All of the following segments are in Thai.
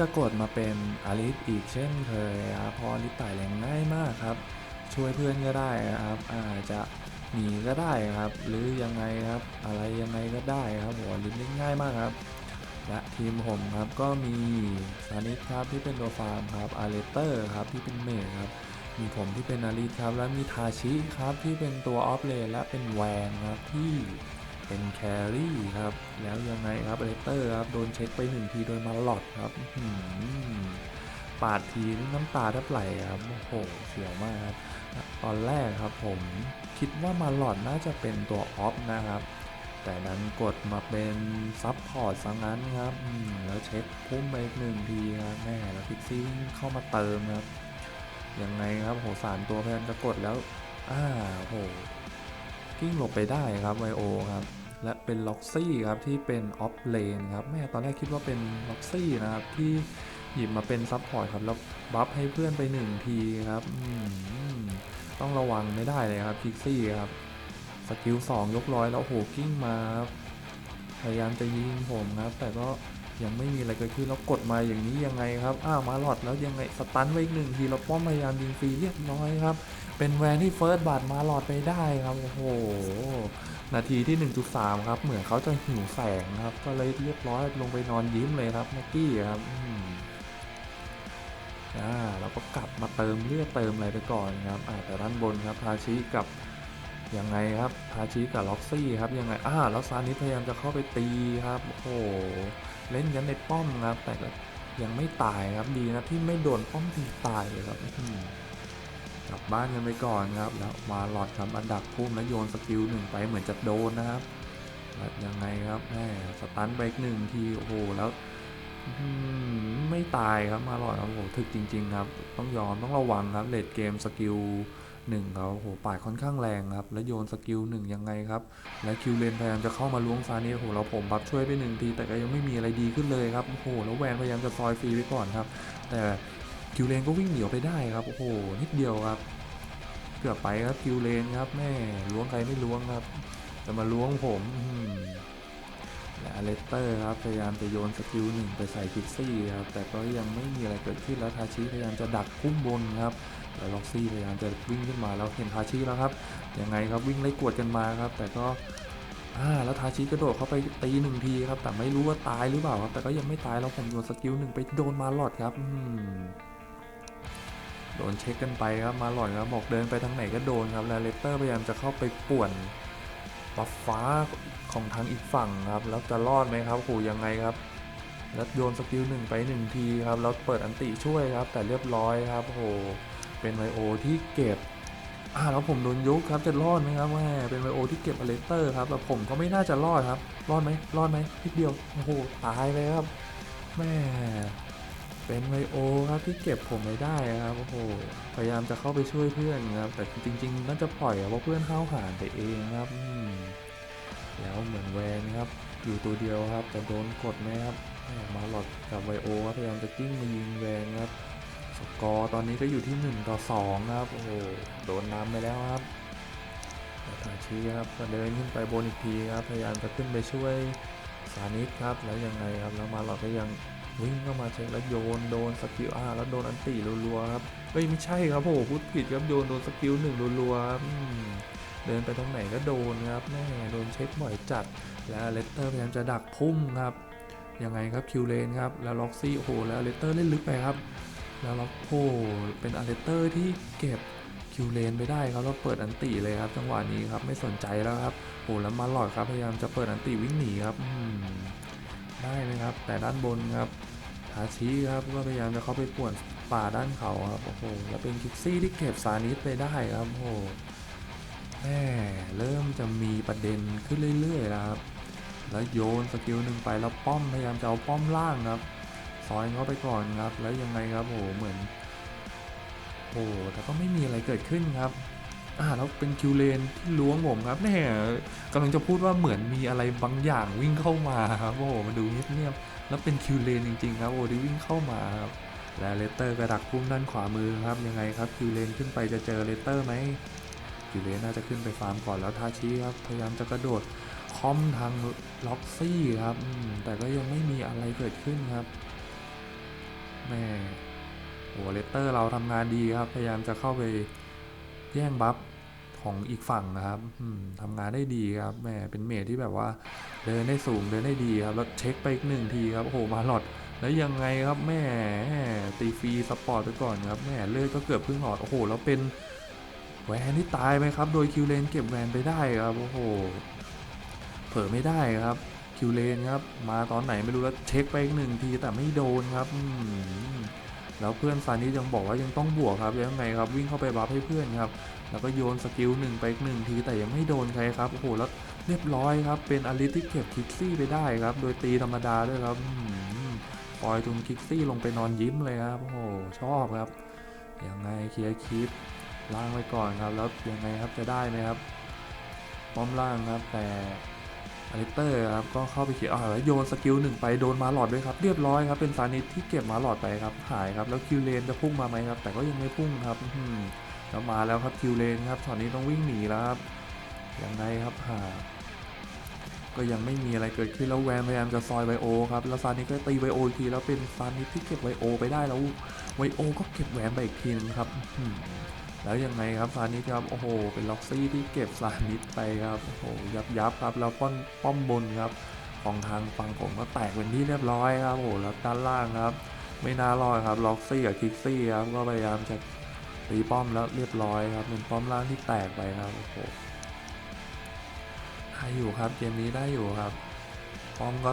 จะกดมาเป็นอลิสอีกเช่นเคยครับพอลิสไต่แรงง่ายมากครับ ช่วยเพื่อนก็ได้ครับอาจจะหนีก็ได้ครับ หรือยังไงครับ อะไรยังไงก็ได้ครับผมอลิสง่ายมากครับ และทีมผมครับก็มีซานิสครับที่เป็นตัวฟาร์มครับอาเลเตอร์ครับที่เป็นเมจครับมีผมที่เป็นอาริสครับ และมีทาชิครับที่เป็นตัวออฟเลนและเป็นแวนครับที่ เป็นแครี่ครับ แล้วยังไงครับเลเตอร์ครับ โดนเช็คไปหนึ่งทีโดยมาหลอดครับปาดทีน้ำตาแทบไหลครับ โอ้โห เสียวมากครับ ตอนแรกครับผมคิดว่ามาหลอดน่าจะเป็นตัวออฟนะครับ แต่นั้นกดมาเป็นซับพอร์ตซะงั้นครับแล้วเช็คพุ่มไปอีกหนึ่งทีครับแม่แล้วพิกซี่วิ่งเข้ามาเติมครับ ยังไงครับโหสารตัวแพยายามจะกดแล้วอ่าโห กิ้งหลบไปได้ครับไวโอครับและเป็นล็อกซี่ครับที่เป็นออฟเลนครับแม่ตอนแรกคิดว่าเป็นล็อกซี่นะครับที่หยิบมาเป็นซับพอร์ตครับแล้วบัฟให้เพื่อนไปหนึ่งทีครับต้องระวังไม่ได้เลยครับพิกซี่ครับสกิล2ยกร้อยแล้วโหกิ้งมาครับพยายามจะยิงผมครับ แต่ก็ยังไม่มีอะไรเกิดขึ้นแล้วกดมาอย่างนี้ยังไงครับอ้าวมาหลอดแล้วยังไงสตันไว้อีกหนึ่งทีแล้วป้อมพยายามยิงฟรีเรียบร้อยครับ เป็นแวนที่เฟิร์สบาทมาหลอดไปได้ครับโอ้โหนาทีที่ 1.3 ครับ เหมือนเขาจะหิวแสงครับ ก็เลยเรียบร้อยลงไปนอนยิ้มเลยครับแม็กกี้ครับอ่าแล้วก็กลับมาเติมเลือดเติมอะไรไปก่อนครับอ่าแต่ด้านบนครับทาชิกับยังไงครับทาชิกับล็อกซี่ครับยังไงอ่าแล้วซานิพยายามจะเข้าไปตีครับโอ้โหเล่นกันในป้อมครับ แต่ก็ยังไม่ตายครับดีนะที่ไม่โดนป้อมตีตายเลยครับอื้อหือ กลับบ้านกันไปก่อนครับ แล้วมาหลอดครับอันดักพุ่มแล้วโยนสกิลหนึ่งไปเหมือนจะโดนนะครับแล้วยังไงครับแม่สตันไปอีกหนึ่งทีโอ้โหแล้วไม่ตายครับมาหลอดครับโอ้โหถึกจริง ๆ ครับ ต้องยอมต้องระวังครับเลดเกมสกิลหนึ่งเขาโอ้โหป่าดค่อนข้างแรงครับ แล้วโยนสกิลหนึ่งยังไงครับ และคิวเลนพยายามจะเข้ามาล้วงซานี่โอ้โหแล้วผมบัฟช่วยไปหนึ่งที แต่ก็ยังไม่มีอะไรดีขึ้นเลยครับโอ้โหแล้วแวนพยายามจะซอยฟรีไว้ก่อนครับ แต่ คิวเลนก็วิ่งเหนีออกไปได้ครับโอ้โหนิดเดียวครับ เกือบไปครับคิวเลนครับแม่ล้วงใครไม่ล้วงครับจะมาล้วงผมอื้อหือและอเลสเตอร์ครับพยายามจะโยนสกิลหนึ่งไปใส่พิกซี่ครับแต่ก็ยังไม่มีอะไรเกิดขึ้นแล้วทาชิพยายามจะดักพุ่มบนครับแล้วล็อกซี่พยายามจะวิ่งขึ้นมาแล้วเห็นทาชิแล้วครับยังไงครับวิ่งไล่กวดกันมาครับ แต่ก็อ่าแล้วทาชิกระโดดเข้าไปตีหนึ่งทีครับ แต่ไม่รู้ว่าตายหรือเปล่าครับแต่ก็ยังไม่ตายแล้วผมโดนสกิลหนึ่งไปโดนมาหลอดครับ อืม โดนเช็คกันไปครับมาหลอดครับบอกเดินไปทางไหนก็โดนครับแล้วเลสเตอร์พยายามจะเข้าไปป่วนบัฟฟ้าของทางอีกฝั่งครับแล้วจะรอดไหมครับโหยังไงครับ แล้วโยนสกิลหนึ่งไปหนึ่งทีครับแล้วเปิดอันติช่วยครับ แต่เรียบร้อยครับโหเป็นไวโอที่เก็บอ่าแล้วผมโดนยุกครับจะรอดไหมครับแม่เป็นไวโอที่เก็บอเลสเตอร์ครับแต่ผมก็ไม่น่าจะรอดครับ รอดไหมรอดไหมนิดเดียวโอ้โหตายเลยครับแม่ เป็นไวโอครับที่เก็บผมไม่ได้ครับโอ้โหพยายามจะเข้าไปช่วยเพื่อนครับแต่จริงๆน่าจะปล่อยเพราะเพื่อนเข้าหานไปเองครับแล้วเหมือนแวนครับ อยู่ตัวเดียวครับจะโดนกดไหมครับมาหลอดกับไวโอครับพยายามจะกิ้งมายิงแวนครับสกอร์ตอนนี้ก็อยู่ที่1ต่อ2ครับโอ้โหโดนน้ำไปแล้วครับแล้วทาชีครับก็เดินขึ้นไปบนอีกทีครับพยายามจะขึ้นไปช่วยสานิทครับแล้วยังไงครับแล้วมาหลอดก็ยัง วิ่งเข้ามาเช็คแล้วโยนโดนสกิลอ่าแล้วโดนอันตีรัวๆครับเฮ้ยไม่ใช่ครับโอ้โหพูดผิดครับโยนโดนสกิลหนึ่งรัวๆครับเดินไปตรงไหนก็โดนครับแม่โดนเช็คบ่อยจัด แล้วเลสเตอร์พยายามจะดักพุ่มครับยังไงครับคิวเลนครับแล้วล็อกซี่โอ้โหแล้วเลสเตอร์เล่นลึกไปครับ แล้วล็อกโอ้เป็นอาร์เรเตอร์ที่เก็บคิวเลนไปได้ครับแล้วเปิดอันติเลยครับจังหวะนี้ครับไม่สนใจแล้วครับโอ้แล้วมาหลอดครับพยายามจะเปิดอันติวิ่งหนีครับอืม ได้ไหมครับ แต่ด้านบนครับทาชิครับก็พยายามจะเข้าไปป่วนป่าด้านเขาครับโอ้โหแล้วเป็นคิกซี่ที่เก็บซานิสไปได้ครับโอ้โหแม่เริ่มจะมีประเด็นขึ้นเรื่อยๆครับแล้วโยนสกิลหนึ่งไปแล้วป้อมพยายามจะเอาป้อมล่างครับซอยเข้าไปก่อนครับ แล้วยังไงครับโอ้โหเหมือนโอ้แต่ก็ไม่มีอะไรเกิดขึ้นครับ อ่าแล้วเป็นคิวเลนที่ล้วงผมครับแน่กำลังจะพูดว่าเหมือนมีอะไรบางอย่างวิ่งเข้ามาครับโอ้โหมันดูเงียบๆแล้วเป็นคิวเลนจริงๆครับโอ้ที่วิ่งเข้ามาครับและเลเตอร์กระดักพุ่มด้านขวามือครับยังไงครับคิวเลนขึ้นไปจะเจอเลเตอร์ไหมคิวเลนน่าจะขึ้นไปฟาร์มก่อนแล้วทาชิครับพยายามจะกระโดดคอมทางล็อกซี่ครับแต่ก็ยังไม่มีอะไรเกิดขึ้นครับแม่โหเลเตอร์เราทำงานดีครับพยายามจะเข้าไป แย่งบัฟของอีกฝั่งนะครับอืมทำงานได้ดีครับแม่เป็นเมทที่แบบว่าเดินได้สูงเดินได้ดีครับแล้วเช็คไปอีกหนึ่งทีครับโอ้โหมาหลอดแล้วยังไงครับแม่ตีฟรีสปอร์ตไปก่อนครับแม่เลือดก็เกือบครึ่งหลอดโอ้โหแล้วเป็นแวนที่ตายไปครับ โดยคิวเลนเก็บแวนไปได้ครับโอ้โหเผลอไม่ได้ครับคิวเลนครับมาตอนไหนไม่รู้แล้วเช็คไปอีกหนึ่งทีแต่ไม่โดนครับอื แล้วเพื่อนซานิยังบอกว่ายังต้องบวกครับยังไงครับวิ่งเข้าไปบัฟให้เพื่อนครับแล้วก็โยนสกิลหนึ่งไปหนึ่งทีแต่ยังไม่โดนใครครับโอ้โหแล้วเรียบร้อยครับเป็นอลิที่เก็บคิกซี่ไปได้ครับ โดยตีธรรมดาด้วยครับปล่อยจนคิกซี่ลงไปนอนยิ้มเลยครับโอ้โหชอบครับยังไงเคลียร์คลิปล่างไว้ก่อนครับ แล้วยังไงครับจะได้ไหมครับป้อมล่างครับแต่ อลิเตอร์ครับก็เข้าไปเขียร์อ่าแล้วโยนสกิลหนึ่งไปโดนมาหลอดด้วยครับเรียบร้อยครับเป็นซานิสที่เก็บมาหลอดไปครับหายครับแล้วคิวเลนจะพุ่งมาไหมครับ แต่ก็ยังไม่พุ่งครับอื้อหือแล้วมาแล้วครับคิวเลนครับตอนนี้ต้องวิ่งหนีแล้วครับยังไงครับหาก็ยังไม่มีอะไรเกิดขึ้นแล้วแวนพยายามจะซอยไวโอครับแล้วซานิก็ตีไวโออีกทีแล้วเป็นซานิที่เก็บไวโอไปได้แล้วไวโอก็เก็บแหวนไปอีกทีนึงครับ แล้วยังไงครับซานิครับ โอ้โห เป็นล็อกซี่ที่เก็บซานิไปครับ โอ้โห ยับยับครับ แล้วป้อนป้อมบนครับ ของทางฝั่งผมก็แตกเป็นที่เรียบร้อยครับ โอ้โห แล้วด้านล่างครับ ไม่น่ารอดครับ ล็อกซี่กับคิกซี่ครับ ก็พยายามจะตีป้อมแล้วเรียบร้อยครับเป็นป้อมล่างที่แตกไปครับ โอ้โหได้อยู่ครับ เกมนี้ได้อยู่ครับ ป้อมก็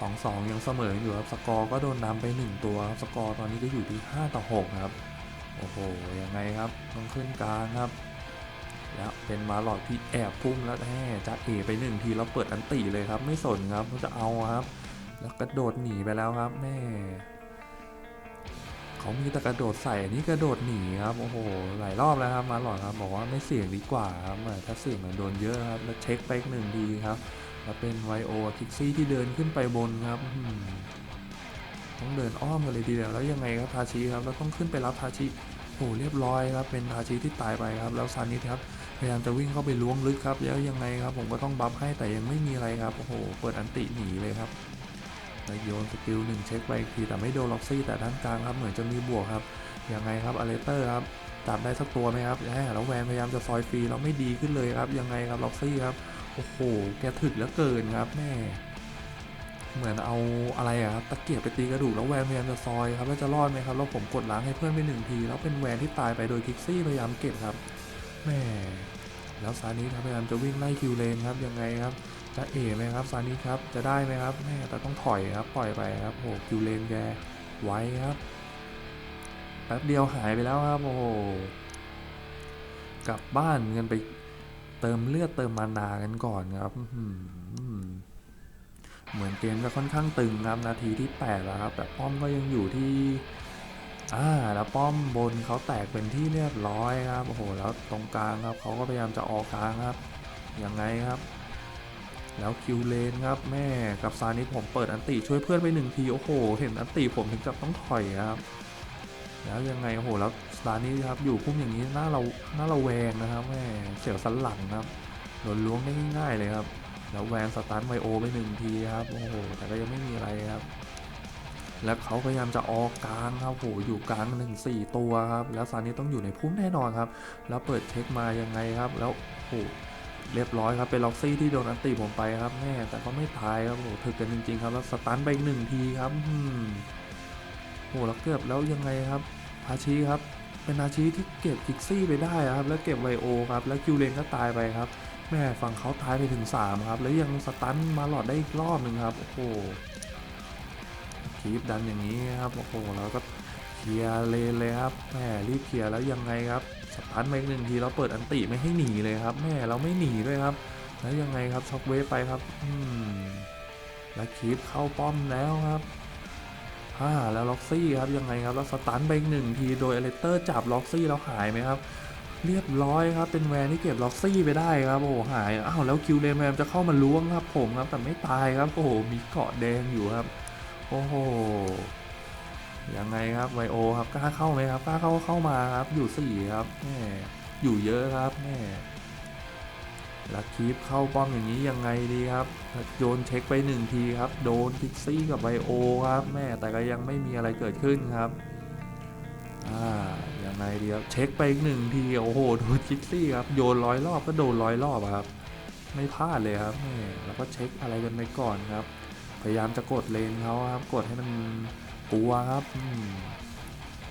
สองสองยังเสมออยู่ครับ สกอร์ก็โดนนำไป1ตัวครับ สกอร์ตอนนี้ก็อยู่ที่5ต่อ6ครับ โอ้โห ยังไงครับต้องขึ้นกลางครับ แล้วเป็นมาหลอดที่แอบพุ่งแล้วแห่จะเอไปหนึ่งทีแล้วเปิดอันติเลยครับ ไม่สนครับเขาจะเอาครับ แล้วกระโดดหนีไปแล้วครับแม่เขามีแต่กระโดดใส่อันนี่กระโดดหนีครับโอ้โหหลายรอบแล้วครับมาหลอดครับบอกว่าไม่เสี่ยงดีกว่าครับถ้าเสี่ยงมันโดนเยอะครับแล้วเช็คไปอีกหนึ่งดีครับแล้วเป็นไวโอคิกซี่ที่เดินขึ้นไปบนครับ ต้องเดินอ้อมกันเลยทีเดียวแล้วยังไงครับทาชิครับแล้วต้องขึ้นไปรับทาชิโอ้โหเรียบร้อยครับเป็นทาชิที่ตายไปครับ แล้วซานิครับพยายามจะวิ่งเข้าไปล้วงลึกครับ แล้วยังไงครับ ผมก็ต้องบัฟให้แต่ยังไม่มีอะไรครับโอ้โหเปิดอันติหนีเลยครับแล้วโยนสกิลหนึ่งเช็คไปอีกทีแต่ไม่โดนล็อกซี่แต่ด้านกลางครับเหมือนจะมีบวกครับยังไงครับอเลเตอร์ครับจับได้สักตัวไหมครับแหมแล้วแวนพยายามจะซอยฟรีแล้วไม่ดีขึ้นเลยครับยังไงครับล็อกซี่ครับโอ้โหแกถึกเหลือเกินครับแม่ เหมือนเอาอะไรอะครับตะเกียบไปตีกระดูกแล้วแวนพยายามจะซอยครับแล้วจะรอดไหมครับแล้วผมกดล้างให้เพื่อนไปหนึ่งทีแล้วเป็นแวนที่ตายไปโดยคิกซี่พยายามเก็บครับแม่แล้วซานิครับพยายามจะวิ่งไล่คิวเลนครับยังไงครับจะเอ๋ไหมครับซานิครับจะได้ไหมครับแม่แต่ต้องถอยครับปล่อยไปครับโอ้โหคิวเลนแกไว้ครับแป๊บเดียวหายไปแล้วครับโอ้โหกลับบ้านกันไปเติมเลือดเติมมานากันก่อนครับอื้อหือ เหมือนเกมจะค่อนข้างตึงครับนาทีที่ 8 แล้วครับ แต่ป้อมก็ยังอยู่ที่อ่าแล้วป้อมบนเขาแตกเป็นที่เรียบร้อยครับโอ้โหแล้วตรงกลางครับเขาก็พยายามจะออกกลางครับยังไงครับ แล้วคิวเลนครับแม่กับซานิผมเปิดอันติช่วยเพื่อนไปหนึ่งทีโอ้โห เห็นอันติผมถึงกับต้องถอยครับ แล้วยังไงโอ้โหแล้วสตานี้ครับอยู่พุ่มอย่างนี้หน้าเราหน้าเราแวงนะครับแม่เสียวสันหลังครับโดนล้วงได้ง่ายๆเลยครับ แล้วแวงสตาร์ไวโอไปหนึ่งทีครับ โอ้โห แต่ก็ยังไม่มีอะไรครับ แล้วเขาพยายามจะออกกลางครับโอ้โหอยู่กลางหนึ่งสี่ตัวครับ แล้วซานี้ต้องอยู่ในพุ่มแน่นอนครับ แล้วเปิดเช็คมายังไงครับ แล้วโอ้โหเรียบร้อยครับเป็นล็อกซี่ที่โดนอันตีผมไปครับแม่แต่ก็ไม่ตายครับโอ้โหถึกกันจริงๆครับแล้วสตันไปอีกหนึ่งทีครับอืมโอ้แล้วเกือบแล้วยังไงครับอาชีครับ เป็นอาชีที่เก็บกิกซี่ไปได้ครับ แล้วเก็บไวโอครับ แล้วคิวเลนก็ตายไปครับ แม่ฝั่งเขาตายไปถึง 3 ครับ แล้วยังสตันมาหลอดได้อีกรอบหนึ่งครับ โอ้โหคีบดันอย่างนี้ครับ โอ้โห แล้วก็เคลียร์เลนเลยครับแม่รีบเคลียร์แล้วยังไงครับ สตันไปหนึ่งทีแล้วเปิดอันติไม่ให้หนีเลยครับ แม่เราไม่หนีด้วยครับ แล้วยังไงครับช็อกเวฟไปครับ อืม แล้วคีบเข้าป้อมแล้วครับอ่าแล้วล็อกซี่ครับยังไงครับแล้วสตันไปหนึ่งทีโดยอเลเตอร์จับล็อกซี่แล้วหายไหมครับ เรียบร้อยครับ เป็นแวนที่เก็บล็อกซี่ไปได้ครับ โอ้โหหายอ้าวแล้วคิวเลนแมนจะเข้ามาล้วงครับผมครับ แต่ไม่ตายครับ โอ้โห มีเกาะแดงอยู่ครับ โอ้โห ยังไงครับไวโอครับ กล้าเข้าไหมครับ กล้าเข้าเข้ามาครับ อยู่สี่ครับแม่อยู่เยอะครับแม่แล้วคีปเข้าป้อมอย่างนี้ยังไงดีครับ โยนเช็คไปหนึ่งทีครับ โดนพิกซี่กับไบโอครับ แม่แต่ก็ยังไม่มีอะไรเกิดขึ้นครับ อ่ายังไงดีครับเช็คไปอีกหนึ่งทีโอ้โหโดนพิกซี่ครับโยนร้อยรอบก็โดนร้อยรอบครับ ไม่พลาดเลยครับแม่แล้วก็เช็คอะไรกันไปก่อนครับ พยายามจะกดเลนเขาครับกดให้มันกลัวครับ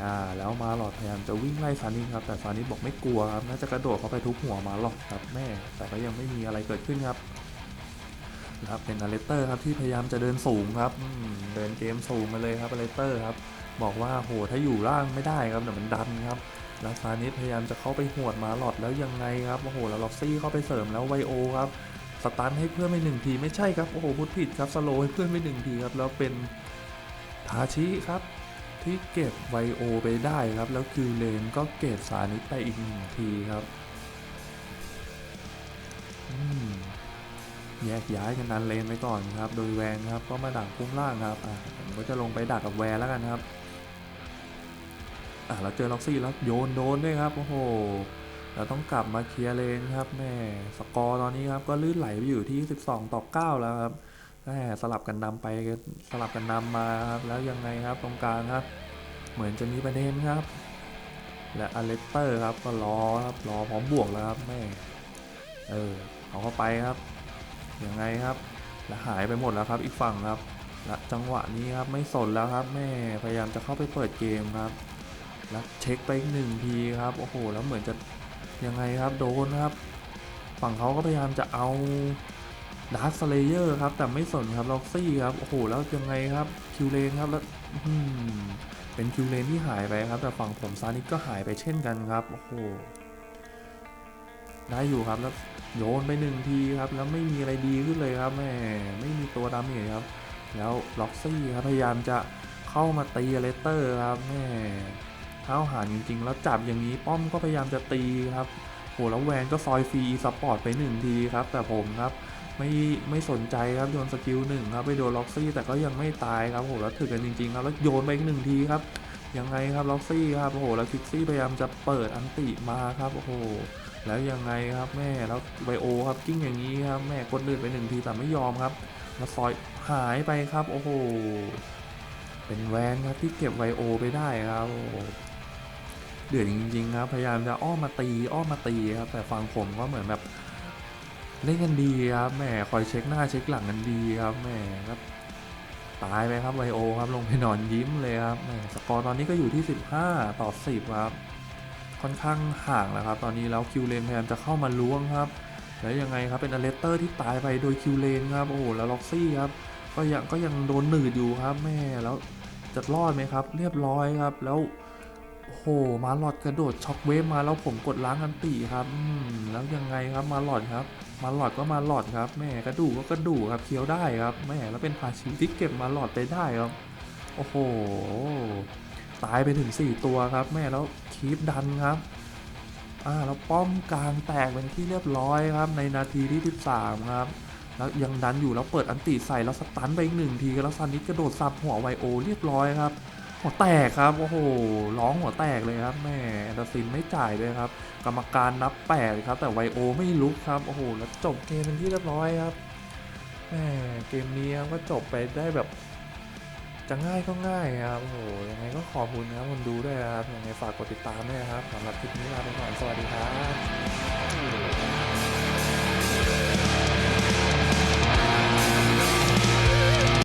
อ่าแล้วมาหลอดพยายามจะวิ่งไล่ซานิสครับแต่ซานิสบอกไม่กลัวครับน่าจะกระโดดเข้าไปทุบหัวมาหลอดครับแม่แต่ก็ยังไม่มีอะไรเกิดขึ้นครับนะครับเป็นอเลสเตอร์ครับที่พยายามจะเดินสูงครับเดินเกมสูงมาเลยครับอเลสเตอร์ครับ บอกว่าโหถ้าอยู่ล่างไม่ได้ครับเดี๋ยวมันดันครับล้วซานิสพยายามจะเข้าไปหวดมาหลอดแล้วยังไงครับโอ้โหแล้วล็อกซี่เข้าไปเสริมแล้วไวโอครับสตันให้เพื่อนไปหนึ่งทีไม่ใช่ครับโอ้โหพูดผิดครับสโลให้เพื่อนไปหนึ่งทีครับแล้วเป็นทาชิครับที่เก็บไวโอไปได้ครับ แล้วคิวเลนก็เก็บสานิตไปอีกหนึ่งทีครับแยกย้ายกันนันเลนไปก่อนครับ โดยแวนครับก็มาดักพุ่มล่างครับอะผมก็จะลงไปดักกับแวนแล้วกันครับ อะเราเจอล็อกซี่แล้วโยนโดนด้วยครับ โอ้โห เราต้องกลับมาเคลียร์เลนครับแม่สกอร์ตอนนี้ครับ ก็ลื่นไหลไปอยู่ที่ 12 ต่อ 9 แล้วครับแม่สลับกันนำไปสลับกันนำมาครับแล้วยังไงครับตรงกลางครับ เหมือนจะมีประเด็นครับ และอเลสเตอร์ครับก็รอครับรอพร้อมบวกแล้วครับแม่เออเอาเข้าไปครับยังไงครับและหายไปหมดแล้วครับอีกฝั่งครับและจังหวะนี้ครับไม่สนแล้วครับแม่พยายามจะเข้าไปเปิดเกมครับ แล้วเช็คไปอีกหนึ่งทีครับ โอ้โห แล้วเหมือนจะยังไงครับ โดนครับ ฝั่งเขาก็พยายามจะเอาดาร์คสเลเยอร์ครับ แต่ไม่สนครับล็อกซี่ครับ โอ้โห แล้วยังไงครับ คิวเลนครับ แล้วเป็นคิวเลนที่หายไปครับ แต่ฝั่งผมซานิกก็หายไปเช่นกันครับ โอ้โห ได้อยู่ครับ แล้วโยนไปหนึ่งทีครับ แล้วไม่มีอะไรดีขึ้นเลยครับแม่ไม่มีตัวดาเมจครับ แล้วล็อกซี่ครับ พยายามจะเข้ามาตีเลเตอร์ครับแม่ เท้าหานจริงๆ แล้วจับอย่างนี้ป้อมก็พยายามจะตีครับโหแล้วแวนก็ซอยฟรีสปอร์ตไปหนึ่งทีครับ แต่ผมครับไม่ไม่สนใจครับโยนสกิลหนึ่งครับไปโดนล็อกซี่แต่ก็ยังไม่ตายครับโหแล้วถึกกันจริงๆครับแล้วโยนไปอีกหนึ่งทีครับยังไงครับล็อกซี่ครับโอ้โหแล้วคิกซี่พยายามจะเปิดอันติมาครับโอ้โหแล้วยังไงครับแม่แล้วไบโอครับกิ้งอย่างนี้ครับแม่กดเลือดไปหนึ่งทีแต่ไม่ยอมครับแล้วซอยหายไปครับโอ้โหเป็นแวนครับที่เก็บไวโอไปได้ครับ เดือดจริงๆครับพยายามจะอ้อมมาตีอ้อมมาตีครับแต่ฝั่งผมก็เหมือนแบบเล่นกันดีครับแม่คอยเช็คหน้าเช็คหลังกันดีครับแม่ครับตายไปครับไวโอครับลงไปนอนยิ้มเลยครับแม่สกอร์ตอนนี้ก็อยู่ที่ 15 ต่อ 10 ครับ ค่อนข้างห่างแล้วครับ ตอนนี้แล้วคิวเลนพยายามจะเข้ามาล้วงครับ แล้วยังไงครับเป็นอเลสเตอร์ที่ตายไปโดยคิวเลนครับโอ้โหแล้วล็อกซี่ครับก็ยังก็ยังโดนหนืดอยู่ครับแม่แล้วจะรอดไหมครับ เรียบร้อยครับแล้ว โอ้โหมาหลอดกระโดดช็อกเวฟมาแล้วผมกดล้างอันตีครับแล้วยังไงครับมาหลอดครับ มาหลอดก็มาหลอดครับแม่กระดูกก็กระดูกครับเคี้ยวได้ครับแม่แล้วเป็นพาชิที่เก็บมาหลอดไปได้ครับโอ้โหตายไปถึง 4 ตัวครับ แม่แล้วคีปดันครับอ่าแล้วป้อมกลางแตกเป็นที่เรียบร้อยครับ ในนาทีที่ 13 ครับ แล้วยังดันอยู่แล้วเปิดอันติใส่แล้วสตันไปอีกหนึ่งทีแล้วซันนิสกระโดดสับหัวไวโอเรียบร้อยครับ หัวแตกครับโอ้โหร้องหัวแตกเลยครับแม่แอนเดอร์ซินไม่จ่ายเลยครับ กรรมการนับแปดครับ แต่ไวโอไม่ลุกครับโอ้โหแล้วจบเกมเป็นที่เรียบร้อยครับแม่เกมนี้ครับก็จบไปได้แบบจะง่ายก็ง่ายครับโอ้โหยังไงก็ขอบคุณนะครับคนดูด้วยครับยังไงฝากกดติดตามด้วยครับสำหรับคลิปนี้ลาไปก่อนสวัสดีครับ